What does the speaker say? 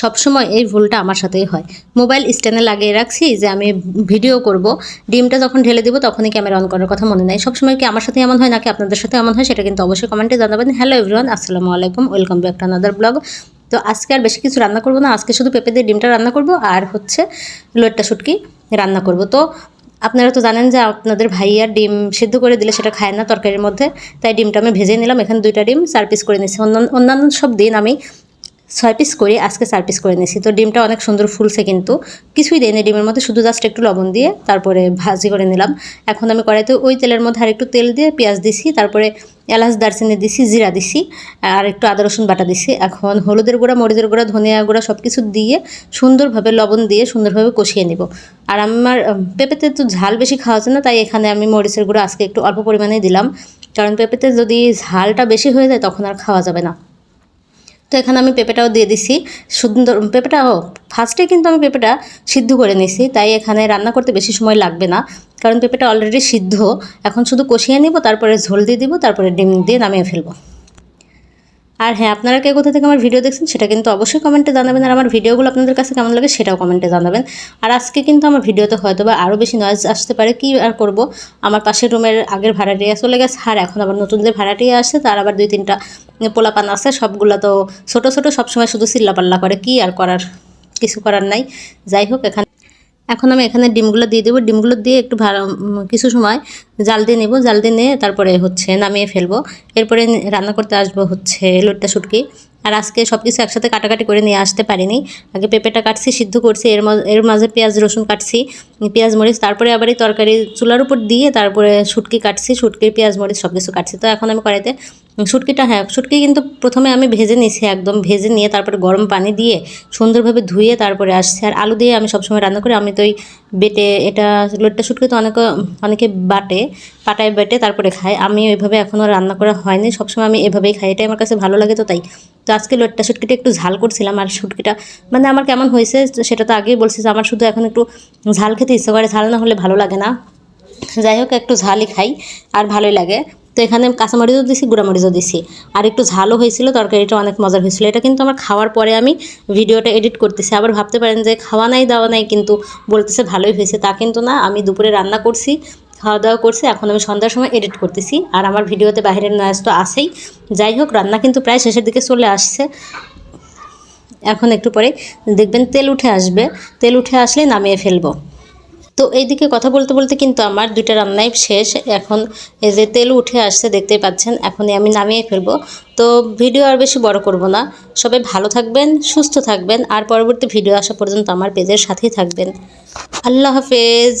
সবসময় এই ভুলটা আমার সাথেই হয়। মোবাইল স্ট্যান্ডে লাগিয়ে রাখছি যে আমি ভিডিও করব। ডিমটা যখন ঢেলে দিব তখনই ক্যামেরা অন করার কথা মনে নাই। সবসময় কি আমার সাথে এমন হয় নাকি আপনাদের সাথে এমন হয় সেটা কিন্তু অবশ্যই কমেন্টে জানাবেন। হ্যালো এভরিওয়ান, আসসালামু আলাইকুম, welcome back to another blog. তো আজকে আর বেশি কিছু রান্না করব না, আজকে শুধু পেঁপে দিয়ে ডিমটা রান্না করব আর হচ্ছে লোটটা শুটকি রান্না করব। তো আপনারা তো জানেন যে আপনাদের ভাইয়া ডিম সিদ্ধ করে দিলে সেটা খায় না তরকারির মধ্যে। তাই ডিমটা আমি ভেজে নিলাম। এখানে দুইটা ডিম, চার পিস করে নিয়েছি। অন্যান্য সব দিন আমি ছয় পিস করি আজকে চার পিস করে নিয়েছি। তো ডিমটা অনেক সুন্দর ফুলছে কিন্তু। কিছুই দেয়নি ডিমের মধ্যে, শুধু জাস্ট একটু লবণ দিয়ে তারপরে ভাজি করে নিলাম। এখন আমি কড়াইতে ওই তেলের মধ্যে আর একটু তেল দিয়ে পেঁয়াজ দিছি, তারপরে এলাচ, দারচিনি দিছি, জিরা দিছি, আর একটু আদা, রসুন বাটা দিছি। এখন হলুদের গুঁড়া, মরিচের গুঁড়া, ধনিয়া গুঁড়া সব কিছু দিয়ে সুন্দরভাবে লবণ দিয়ে সুন্দরভাবে কষিয়ে নেব। আর আমার পেঁপেতে তো ঝাল বেশি খাওয়া যায় না, তাই এখানে আমি মরিচের গুঁড়া আজকে একটু অল্প পরিমাণেই দিলাম। কারণ পেঁপেতে যদি ঝালটা বেশি হয়ে যায়, তখন আর খাওয়া যাবে না। তো এখানে আমি পেঁপেটাও দিয়ে দিছি। সুন্দর পেঁপেটা ফার্স্টে কিন্তু আমি পেঁপেটা সিদ্ধ করে নিছি, তাই এখানে রান্না করতে বেশি সময় লাগবে না। কারণ পেঁপেটা অলরেডি সিদ্ধ, এখন শুধু কষিয়ে নিব, তারপরে ঝোল দিয়ে দিব, তারপরে ডিম দিয়ে নামিয়ে ফেলব। আর হ্যাঁ আপনারা কে কোথা থেকে আমার ভিডিও দেখছেন সেটা কিন্তু অবশ্যই কমেন্টে জানাবেন। আর আমার ভিডিওগুলো আপনাদের কাছে কেমন লাগে সেটাও কমেন্টে জানাবেন। আর আজকে কিন্তু আমার ভিডিওতে হয়তো বা আরও বেশি নয়েজ আসতে পারে, কি আর করব? আমার পাশের রুমের আগের ভাড়াটিয়া চলে গেছে। আর এখন আবার নতুন যে ভাড়াটিয়া আসছে, তার আবার দুই তিনটা পোলাপান আছে, সবগুলো তো ছোটো ছোটো সবসময় শুধু চিল্লাপাল্লা করে, কি আর করার? কিছু করার নাই। যাই হোক, এখানে এখন আমি এখানে ডিমগুলো দিয়ে দেবো। ডিমগুলো দিয়ে একটু ভালো কিছু সময় জাল দিয়ে নেব। জাল দিয়ে নিয়ে তারপরে হচ্ছে নামিয়ে ফেলব। এরপরে রান্না করতে আসব হচ্ছে লোটটা শুটকি। আর আজকে সব কিছু একসাথে কাটাকাটি করে নিয়ে আসতে পারিনি। আগে পেঁপেটা কাটছি, সিদ্ধ করছি, এর এর মাঝে পেঁয়াজ, রসুন কাটছি, পেঁয়াজ, মরিচ, তারপরে আবার এই তরকারি চুলার উপর দিয়ে তারপরে শুটকি কাটছি শুটকির পেঁয়াজ, মরিচ সব কিছু কাটছি। তো এখন আমি কড়াইতে শুটকিটা হ্যাঁ শুটকি কিন্তু প্রথমে আমি ভেজে নিয়েছি একদম, ভেজে নিয়ে তারপরে গরম পানি দিয়ে সুন্দরভাবে ধুয়ে তারপরে আসছে। আর আলু দিয়ে আমি সবসময় রান্না করি, আমি তো ওই বেটে, এটা লোটটা শুটকি তো অনেকে অনেকে বাটে, পাটায় বেটে তারপরে খায়। আমি ওইভাবে এখনও রান্না করা হয়নি, সবসময় আমি এভাবেই খাই, এটাই আমার কাছে ভালো লাগে তো তাই। তো আজকে লোটটা শুটকিটা একটু ঝাল করছিলাম আর শুটকিটা মানে আমার কেমন হয়েছে সেটা তো আগেই বলছি যে আমার শুধু এখন একটু ঝাল খেতে ইচ্ছে করে, ঝাল না হলে ভালো লাগে না। যাই হোক, একটু ঝালই খাই আর ভালোই লাগে। তো এখানে কাঁচামরিচও দিছি, গুঁড়ামরিচও দিছি। আর একটু ঝালও হয়েছিল, তরকারিটা অনেক মজার হয়েছিল। এটা কিন্তু আমার খাওয়ার পরে আমি ভিডিওটা এডিট করতেছি। আবার ভাবতে পারেন যে খাওয়া নাই, দাওয়া নাই, কিন্তু বলতেছে ভালোই হয়েছে। তা কিন্তু না, আমি দুপুরে রান্না করছি। খাওয়া দাওয়া করছি, এখন আমি সন্ধ্যার সময় এডিট করতেছি। আর আমার ভিডিওতে বাইরের নয়েজ তো আসেই যাই হোক, রান্না কিন্তু প্রায় শেষের দিকে চলে আসছে। এখন একটু পরে দেখবেন তেল উঠে আসবে। তেল উঠে আসলে নামিয়ে ফেলব। তো এইদিকে কথা বলতে বলতে কিন্তু আমার দুইটা রান্নাই শেষ। এখন এই যে তেল উঠে আসছে, দেখতেই পাচ্ছেন, এখনই আমি নামিয়ে ফেলব। তো ভিডিও আর বেশি বড় করব না। সবাই ভালো থাকবেন, সুস্থ থাকবেন। আর পরবর্তী ভিডিও আসা পর্যন্ত আমার পেজের সাথেই থাকবেন। আল্লাহ হাফেজ।